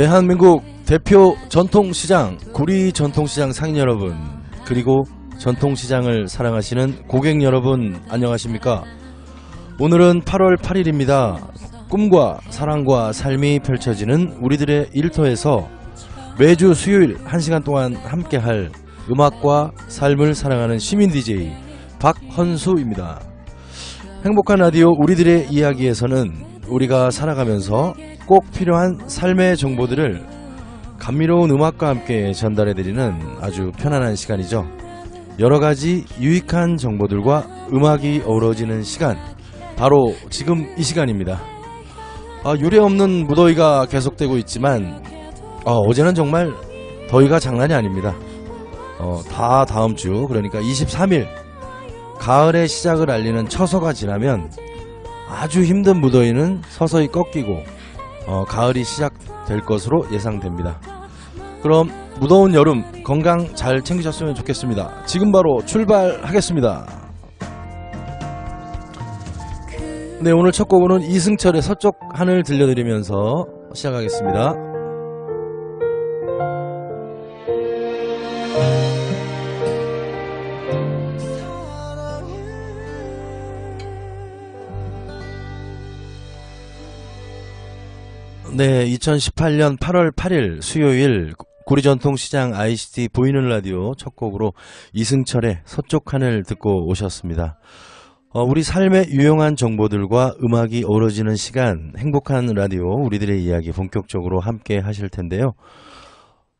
대한민국 대표 전통시장 구리 전통시장 상인 여러분 그리고 전통시장을 사랑하시는 고객 여러분 안녕하십니까? 오늘은 8월 8일입니다. 꿈과 사랑과 삶이 펼쳐지는 우리들의 일터에서 매주 수요일 1시간 동안 함께할 음악과 삶을 사랑하는 시민 DJ 박헌수입니다. 행복한 라디오 우리들의 이야기에서는 우리가 살아가면서 꼭 필요한 삶의 정보들을 감미로운 음악과 함께 전달해드리는 아주 편안한 시간이죠. 여러 가지 유익한 정보들과 음악이 어우러지는 시간. 바로 지금 이 시간입니다. 아, 유례 없는 무더위가 계속되고 있지만, 아, 어제는 정말 더위가 장난이 아닙니다. 어, 다 다음 주, 그러니까 23일, 가을의 시작을 알리는 처서가 지나면 아주 힘든 무더위는 서서히 꺾이고 어, 가을이 시작될 것으로 예상됩니다. 그럼 무더운 여름 건강 잘 챙기셨으면 좋겠습니다. 지금 바로 출발하겠습니다. 네, 오늘 첫 곡은 이승철의 서쪽 하늘 들려드리면서 시작하겠습니다. 네, 2018년 8월 8일 수요일 구리 전통시장 ICT 보이는 라디오 첫 곡으로 이승철의 서쪽 하늘 듣고 오셨습니다. 어, 우리 삶의 유용한 정보들과 음악이 어우러지는 시간, 행복한 라디오, 우리들의 이야기 본격적으로 함께 하실 텐데요.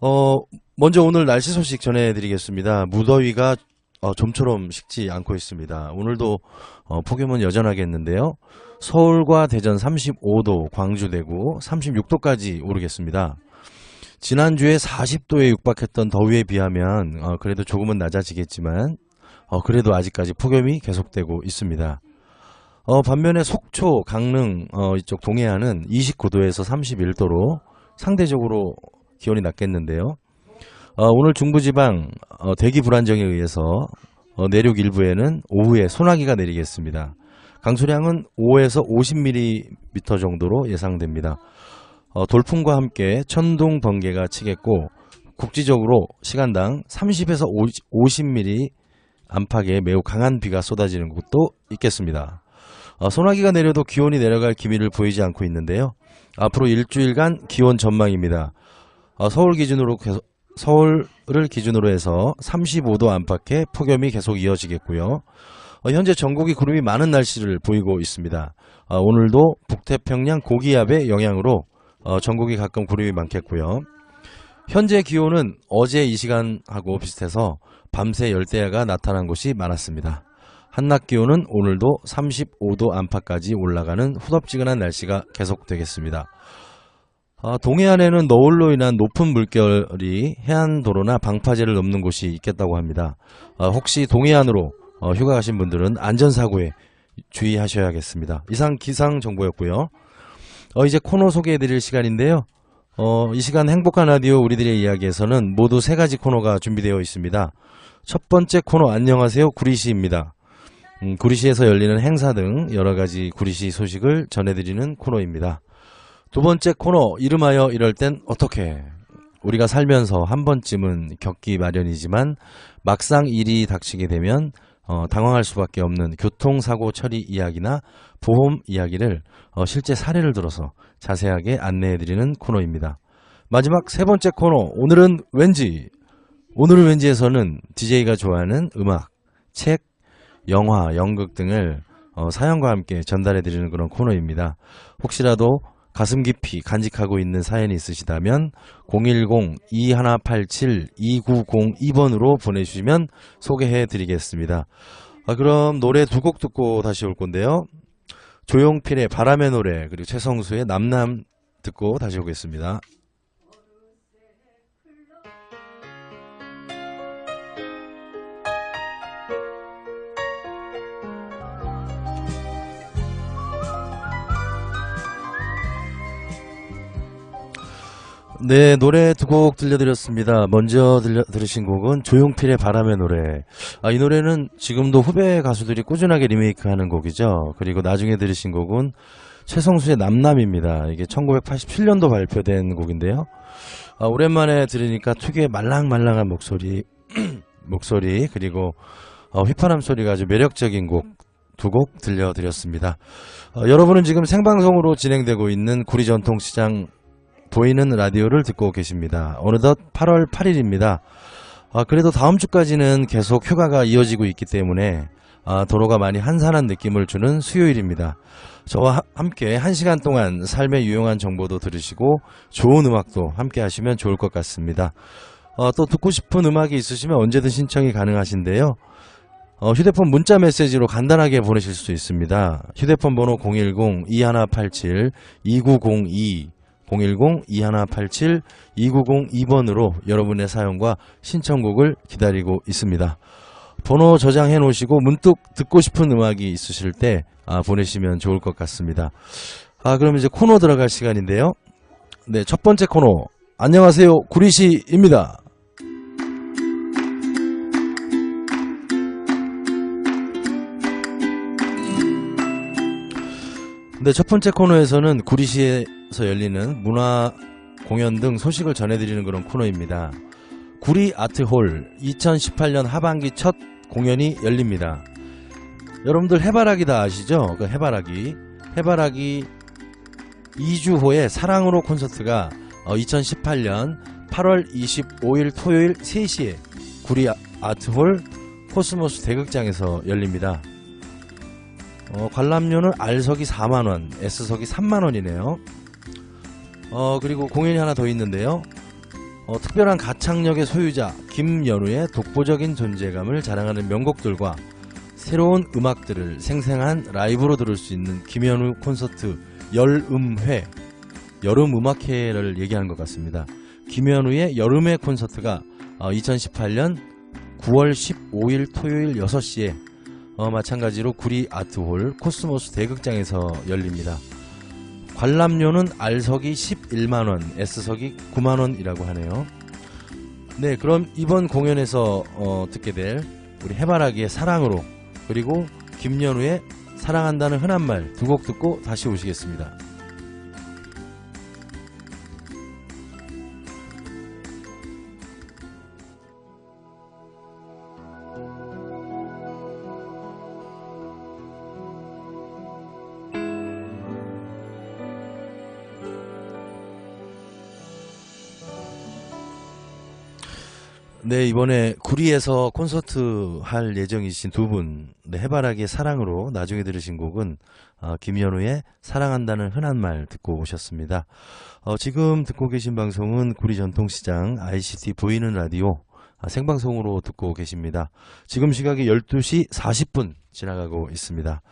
어, 먼저 오늘 날씨 소식 전해드리겠습니다. 무더위가 어, 좀처럼 식지 않고 있습니다. 오늘도 어, 폭염은 여전하겠는데요. 서울과 대전 35도, 광주 대구 36도까지 오르겠습니다. 지난주에 40도에 육박했던 더위에 비하면 어, 그래도 조금은 낮아지겠지만 어, 그래도 아직까지 폭염이 계속되고 있습니다. 어, 반면에 속초, 강릉 어, 이쪽 동해안은 29도에서 31도로 상대적으로 기온이 낮겠는데요. 어, 오늘 중부지방 어, 대기 불안정에 의해서 어, 내륙 일부에는 오후에 소나기가 내리겠습니다. 강수량은 5에서 50mm 정도로 예상됩니다. 어, 돌풍과 함께 천둥 번개가 치겠고 국지적으로 시간당 30에서 50mm 안팎의 매우 강한 비가 쏟아지는 곳도 있겠습니다. 어, 소나기가 내려도 기온이 내려갈 기미를 보이지 않고 있는데요. 앞으로 일주일간 기온 전망입니다. 어, 서울 기준으로 계속, 서울을 기준으로 해서 35도 안팎의 폭염이 계속 이어지겠고요. 어, 현재 전국이 구름이 많은 날씨를 보이고 있습니다. 어, 오늘도 북태평양 고기압의 영향으로 어, 전국이 가끔 구름이 많겠고요. 현재 기온은 어제 이 시간하고 비슷해서 밤새 열대야가 나타난 곳이 많았습니다. 한낮 기온은 오늘도 35도 안팎까지 올라가는 후덥지근한 날씨가 계속되겠습니다. 아, 동해안에는 너울로 인한 높은 물결이 해안도로나 방파제를 넘는 곳이 있겠다고 합니다. 아, 혹시 동해안으로 어, 휴가 가신 분들은 안전사고에 주의하셔야겠습니다. 이상 기상 정보였고요. 어, 이제 코너 소개해드릴 시간인데요. 어, 이 시간 행복한 라디오 우리들의 이야기에서는 모두 세 가지 코너가 준비되어 있습니다. 첫 번째 코너 안녕하세요 구리시입니다. 음, 구리시에서 열리는 행사 등 여러 가지 구리시 소식을 전해드리는 코너입니다. 두 번째 코너 이름하여 이럴 땐 어떻게 우리가 살면서 한 번쯤은 겪기 마련이지만 막상 일이 닥치게 되면 어, 당황할 수밖에 없는 교통사고 처리 이야기나 보험 이야기를 어, 실제 사례를 들어서 자세하게 안내해드리는 코너입니다. 마지막 세 번째 코너 오늘은 왠지 오늘은 왠지에서는 DJ가 좋아하는 음악, 책, 영화, 연극 등을 어, 사연과 함께 전달해드리는 그런 코너입니다. 혹시라도 가슴 깊이 간직하고 있는 사연이 있으시다면 010-2187-2902번으로 보내주시면 소개해 드리겠습니다. 아, 그럼 노래 두 곡 듣고 다시 올 건데요. 조용필의 바람의 노래 그리고 최성수의 남남 듣고 다시 오겠습니다. 네, 노래 두 곡 들려드렸습니다. 먼저 들려, 들으신 곡은 조용필의 바람의 노래. 아, 이 노래는 지금도 후배 가수들이 꾸준하게 리메이크하는 곡이죠. 그리고 나중에 들으신 곡은 최성수의 남남입니다. 이게 1987년도 발표된 곡인데요. 아, 오랜만에 들으니까 특유의 말랑말랑한 목소리, 목소리 그리고 어, 휘파람 소리가 아주 매력적인 곡 두곡 들려드렸습니다. 어, 여러분은 지금 생방송으로 진행되고 있는 구리전통시장 보이는 라디오를 듣고 계십니다. 어느덧 8월 8일입니다. 아, 그래도 다음 주까지는 계속 휴가가 이어지고 있기 때문에 아, 도로가 많이 한산한 느낌을 주는 수요일입니다. 저와 하- 함께 한 시간 동안 삶의 유용한 정보도 들으시고 좋은 음악도 함께 하시면 좋을 것 같습니다. 어, 또 듣고 싶은 음악이 있으시면 언제든 신청이 가능하신데요. 어, 휴대폰 문자 메시지로 간단하게 보내실 수 있습니다. 휴대폰 번호 010-2187-2902 010-2187-2902번으로 여러분의 사연과 신청곡을 기다리고 있습니다. 번호 저장해 놓으시고 문득 듣고 싶은 음악이 있으실 때 아, 보내시면 좋을 것 같습니다. 아, 그럼 이제 코너 들어갈 시간인데요. 네, 첫 번째 코너. 안녕하세요. 구리시입니다. 네, 첫 번째 코너에서는 구리시에서 열리는 문화 공연 등 소식을 전해드리는 그런 코너입니다. 구리 아트홀 2018년 하반기 첫 공연이 열립니다. 여러분들 해바라기 다 아시죠? 그 해바라기. 해바라기 2주 후에 사랑으로 콘서트가 2018년 8월 25일 토요일 3시에 구리 아- 아트홀 코스모스 대극장에서 열립니다. 어, 관람료는 R석이 4만원, S석이 3만원이네요. 어, 그리고 공연이 하나 더 있는데요. 어, 특별한 가창력의 소유자 김연우의 독보적인 존재감을 자랑하는 명곡들과 새로운 음악들을 생생한 라이브로 들을 수 있는 김연우 콘서트 열음회 여름 음악회를 얘기하는 것 같습니다. 김연우의 여름의 콘서트가 2018년 9월 15일 토요일 6시에 어, 마찬가지로 구리 아트홀 코스모스 대극장에서 열립니다. 관람료는 R석이 11만원, S석이 9만원이라고 하네요. 네, 그럼 이번 공연에서 어, 듣게 될 우리 해바라기의 사랑으로 그리고 김연우의 사랑한다는 흔한 말 두 곡 듣고 다시 오시겠습니다. 네, 이번에 구리에서 콘서트 할 예정이신 두 분, 네, 해바라기의 사랑으로 나중에 들으신 곡은 어, 김연우의 사랑한다는 흔한 말 듣고 오셨습니다. 어, 지금 듣고 계신 방송은 구리 전통시장 ICT 보이는 라디오 아, 생방송으로 듣고 계십니다. 지금 시각이 12시 40분 지나가고 있습니다.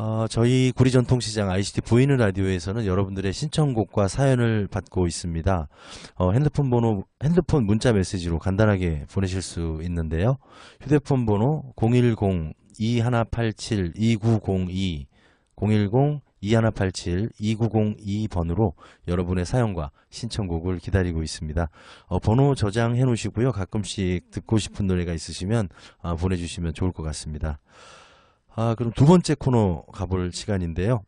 어, 저희 구리 전통시장 ICT 보이는 라디오에서는 여러분들의 신청곡과 사연을 받고 있습니다. 어, 핸드폰 번호, 핸드폰 문자 메시지로 간단하게 보내실 수 있는데요. 휴대폰 번호 010-2187-2902, 010-2187-2902번으로 여러분의 사연과 신청곡을 기다리고 있습니다. 어, 번호 저장해 놓으시고요. 가끔씩 듣고 싶은 노래가 있으시면 아, 보내주시면 좋을 것 같습니다. 아, 그럼 두 번째 코너 가볼 시간인데요.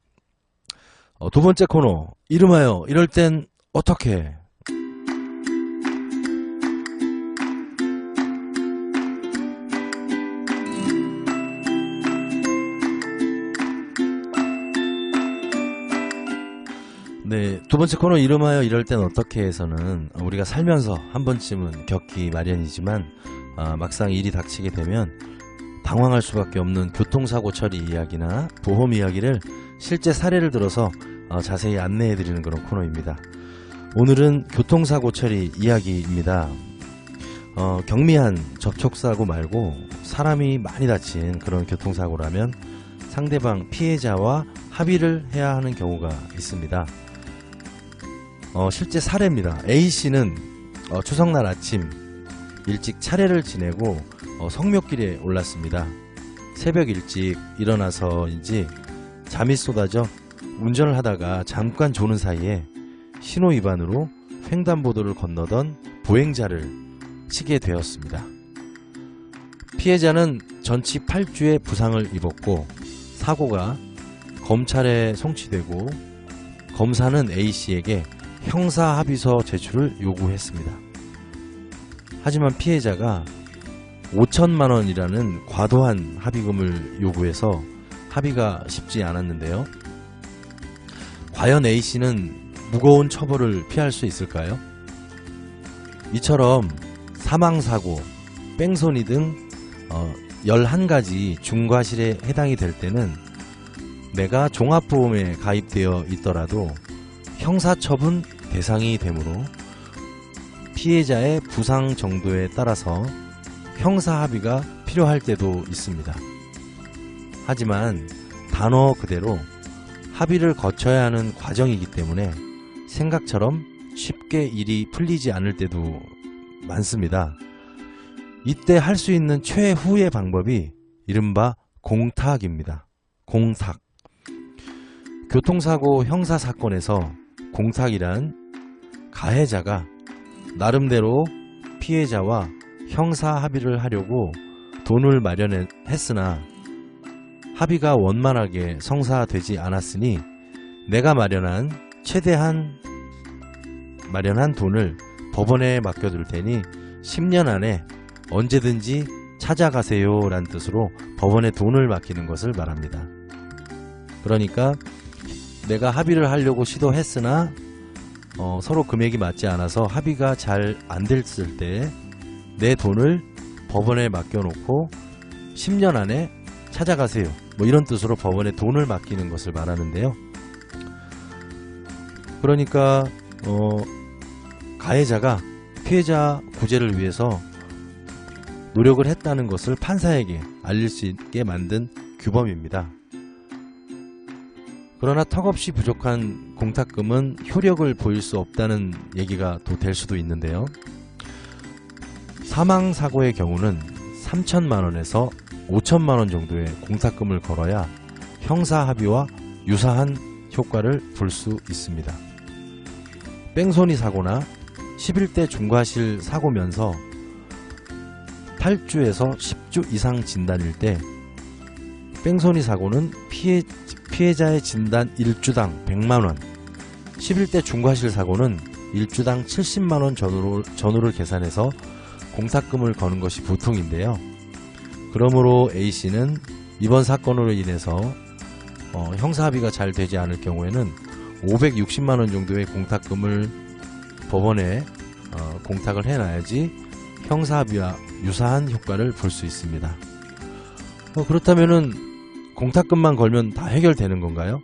어, 두 번째 코너, 이름하여 이럴 땐 어떻게? 네, 두 번째 코너 이름하여 이럴 땐 어떻게 해서는 우리가 살면서 한 번쯤은 겪기 마련이지만 아, 막상 일이 닥치게 되면 당황할 수밖에 없는 교통사고 처리 이야기나 보험 이야기를 실제 사례를 들어서 어, 자세히 안내해 드리는 그런 코너입니다. 오늘은 교통사고 처리 이야기입니다. 어, 경미한 접촉사고 말고 사람이 많이 다친 그런 교통사고라면 상대방 피해자와 합의를 해야 하는 경우가 있습니다. 어, 실제 사례입니다. A씨는 어, 추석날 아침 일찍 차례를 지내고 어, 성묘길에 올랐습니다. 새벽 일찍 일어나서인지 잠이 쏟아져 운전을 하다가 잠깐 조는 사이에 신호 위반으로 횡단보도를 건너던 보행자를 치게 되었습니다. 피해자는 전치 8주의 부상을 입었고 사고가 검찰에 송치되고 검사는 A씨에게 형사 합의서 제출을 요구했습니다. 하지만 피해자가 5천만 원이라는 과도한 합의금을 요구해서 합의가 쉽지 않았는데요. 과연 A씨는 무거운 처벌을 피할 수 있을까요? 이처럼 사망사고, 뺑소니 등 어, 11가지 중과실에 해당이 될 때는 내가 종합보험에 가입되어 있더라도 형사처분 대상이 되므로 피해자의 부상 정도에 따라서 형사 합의가 필요할 때도 있습니다. 하지만 단어 그대로 합의를 거쳐야 하는 과정이기 때문에 생각처럼 쉽게 일이 풀리지 않을 때도 많습니다. 이때 할 수 있는 최후의 방법이 이른바 공탁입니다. 공탁. 교통사고 형사사건에서 공탁이란 가해자가 나름대로 피해자와 형사 합의를 하려고 돈을 마련했으나 합의가 원만하게 성사되지 않았으니 내가 마련한 최대한 마련한 돈을 법원에 맡겨둘 테니 10년 안에 언제든지 찾아가세요 란 뜻으로 법원에 돈을 맡기는 것을 말합니다. 그러니까 내가 합의를 하려고 시도했으나 어, 서로 금액이 맞지 않아서 합의가 잘 안 됐을 때 내 돈을 법원에 맡겨놓고 10년 안에 찾아가세요. 뭐 이런 뜻으로 법원에 돈을 맡기는 것을 말하는데요. 그러니까 어, 가해자가 피해자 구제를 위해서 노력을 했다는 것을 판사에게 알릴 수 있게 만든 규범입니다. 그러나 턱없이 부족한 공탁금은 효력을 보일 수 없다는 얘기가 또 될 수도 있는데요. 사망 사고의 경우는 3천만 원에서 5천만 원 정도의 공탁금을 걸어야 형사 합의와 유사한 효과를 볼 수 있습니다. 뺑소니 사고나 11대 중과실 사고면서 8주에서 10주 이상 진단일 때 뺑소니 사고는 피해, 피해자의 진단 1주당 100만원 11대 중과실 사고는 1주당 70만원 전후로, 전후를 계산해서 공탁금을 거는 것이 보통인데요. 그러므로 A씨는 이번 사건으로 인해서 어, 형사합의가 잘 되지 않을 경우에는 560만원 정도의 공탁금을 법원에 어, 공탁을 해놔야지 형사합의와 유사한 효과를 볼 수 있습니다. 어, 그렇다면은 공탁금만 걸면 다 해결되는 건가요?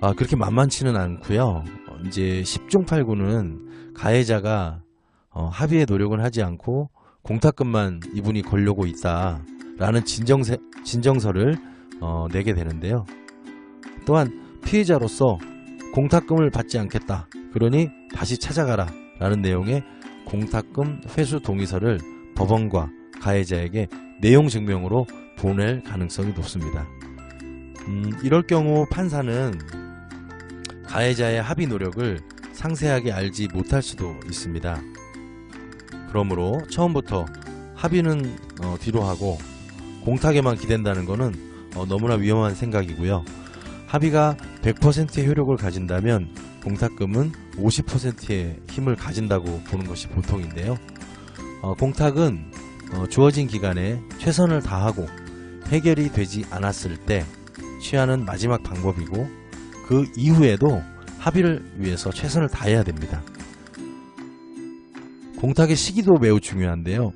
아, 그렇게 만만치는 않고요. 어, 이제 10중 8구는 가해자가 어, 합의의 노력은 하지 않고 공탁금만 이분이 걸려고 있다라는 진정세, 진정서를 어, 내게 되는데요. 또한 피해자로서 공탁금을 받지 않겠다. 그러니 다시 찾아가라 라는 내용의 공탁금 회수 동의서를 법원과 가해자에게 내용 증명으로 보낼 가능성이 높습니다. 음, 이럴 경우 판사는 가해자의 합의 노력을 상세하게 알지 못할 수도 있습니다. 그러므로 처음부터 합의는 어, 뒤로 하고 공탁에만 기댄다는 것은 어, 너무나 위험한 생각이고요. 합의가 100%의 효력을 가진다면 공탁금은 50%의 힘을 가진다고 보는 것이 보통인데요. 어, 공탁은 어, 주어진 기간에 최선을 다하고 해결이 되지 않았을 때 취하는 마지막 방법이고 그 이후에도 합의를 위해서 최선을 다해야 됩니다. 공탁의 시기도 매우 중요한데요.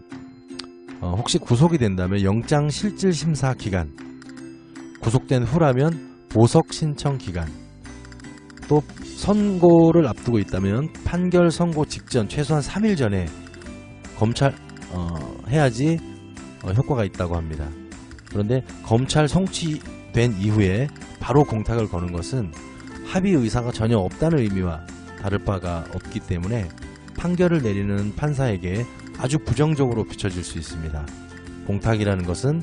어, 혹시 구속이 된다면 영장 실질 심사 기간, 구속된 후라면 보석 신청 기간, 또 선고를 앞두고 있다면 판결 선고 직전 최소한 3일 전에 검찰 어, 해야지 어, 효과가 있다고 합니다. 그런데 검찰 송치된 이후에 바로 공탁을 거는 것은 합의 의사가 전혀 없다는 의미와 다를 바가 없기 때문에 판결을 내리는 판사에게 아주 부정적으로 비춰질 수 있습니다. 공탁이라는 것은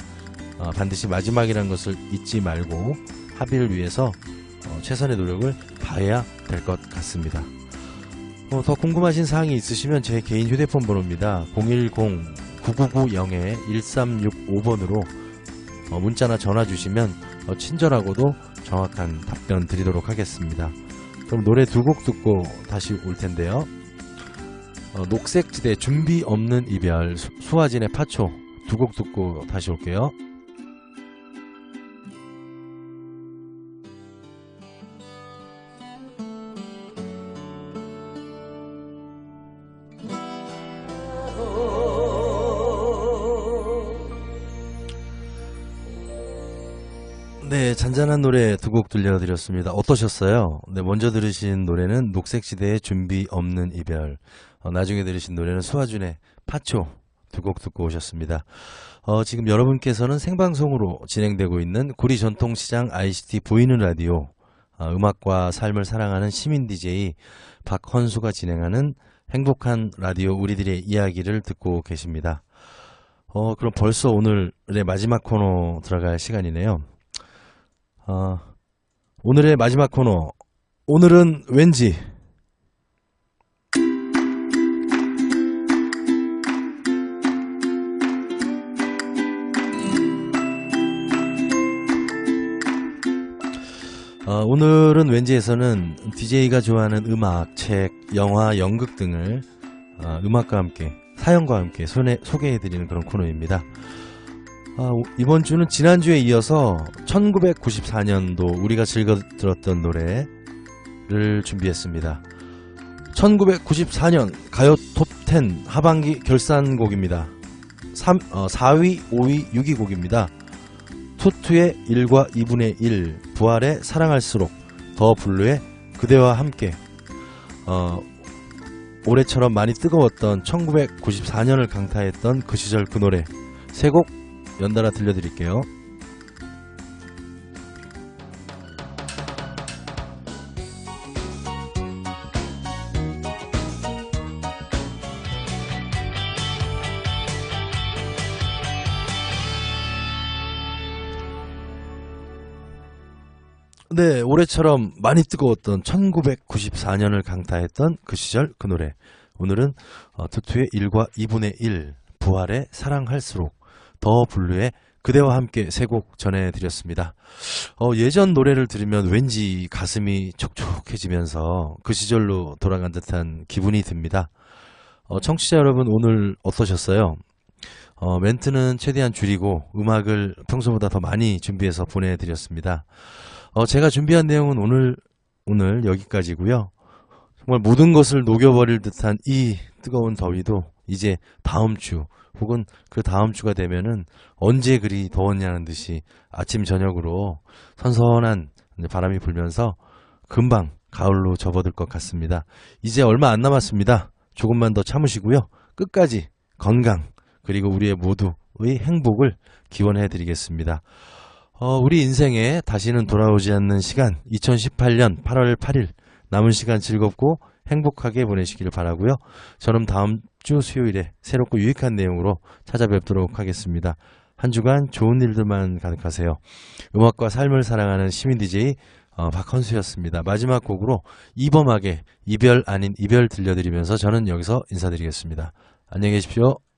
어, 반드시 마지막이라는 것을 잊지 말고 합의를 위해서 어, 최선의 노력을 다해야 될 것 같습니다. 어, 더 궁금하신 사항이 있으시면 제 개인 휴대폰 번호입니다. 010-9990-1365번으로 어, 문자나 전화 주시면 어, 친절하고도 정확한 답변 드리도록 하겠습니다. 그럼 노래 두 곡 듣고 다시 올 텐데요. 어, 녹색지대 준비 없는 이별 수, 수아진의 파초 두 곡 듣고 다시 올게요. 네, 잔잔한 노래 두 곡 들려드렸습니다. 어떠셨어요? 네, 먼저 들으신 노래는 녹색시대의 준비 없는 이별. 어, 나중에 들으신 노래는 수아준의 파초 두 곡 듣고 오셨습니다. 어, 지금 여러분께서는 생방송으로 진행되고 있는 구리 전통시장 ICT 보이는 라디오 어, 음악과 삶을 사랑하는 시민 DJ 박헌수가 진행하는 행복한 라디오 우리들의 이야기를 듣고 계십니다. 어, 그럼 벌써 오늘의 마지막 코너 들어갈 시간이네요. 어, 오늘의 마지막 코너. 오늘은 왠지. 어, 오늘은 왠지에서는 DJ가 좋아하는 음악, 책, 영화, 연극 등을 어, 음악과 함께, 사연과 함께 소개, 소개해드리는 그런 코너입니다. 아, 오- 이번 주는 지난주에 이어서 1994년도 우리가 즐겨 들었던 노래를 준비했습니다. 1994년 가요 톱10 하반기 결산곡입니다. 3, 어, 4위, 5위, 6위 곡입니다. 투투의 1과 2분의 1, 부활의 사랑할수록, 더 블루의 그대와 함께, 어, 올해처럼 많이 뜨거웠던 1994년을 강타했던 그 시절 그 노래 세곡 연달아 들려드릴게요. 네, 올해처럼 많이 뜨거웠던 1994년을 강타했던 그 시절 그 노래. 오늘은 어, 투투의 1과 2분의 1, 부활의 사랑할수록, 더 블루의 그대와 함께 세 곡 전해드렸습니다. 어, 예전 노래를 들으면 왠지 가슴이 촉촉해지면서 그 시절로 돌아간 듯한 기분이 듭니다. 어, 청취자 여러분 오늘 어떠셨어요? 어, 멘트는 최대한 줄이고 음악을 평소보다 더 많이 준비해서 보내드렸습니다. 어, 제가 준비한 내용은 오늘, 오늘 여기까지고요 정말 모든 것을 녹여버릴 듯한 이 뜨거운 더위도 이제 다음 주 혹은 그 다음 주가 되면은 언제 그리 더웠냐는 듯이 아침 저녁으로 선선한 바람이 불면서 금방 가을로 접어들 것 같습니다. 이제 얼마 안 남았습니다. 조금만 더 참으시고요. 끝까지 건강 그리고 우리의 모두의 행복을 기원해 드리겠습니다. 어, 우리 인생에 다시는 돌아오지 않는 시간 2018년 8월 8일 남은 시간 즐겁고 행복하게 보내시길 바라고요. 저는 다음 주 수요일에 새롭고 유익한 내용으로 찾아뵙도록 하겠습니다. 한 주간 좋은 일들만 가득하세요. 음악과 삶을 사랑하는 시민 DJ 어, 박헌수였습니다. 마지막 곡으로 이범학의 이별 아닌 이별 들려드리면서 저는 여기서 인사드리겠습니다. 안녕히 계십시오.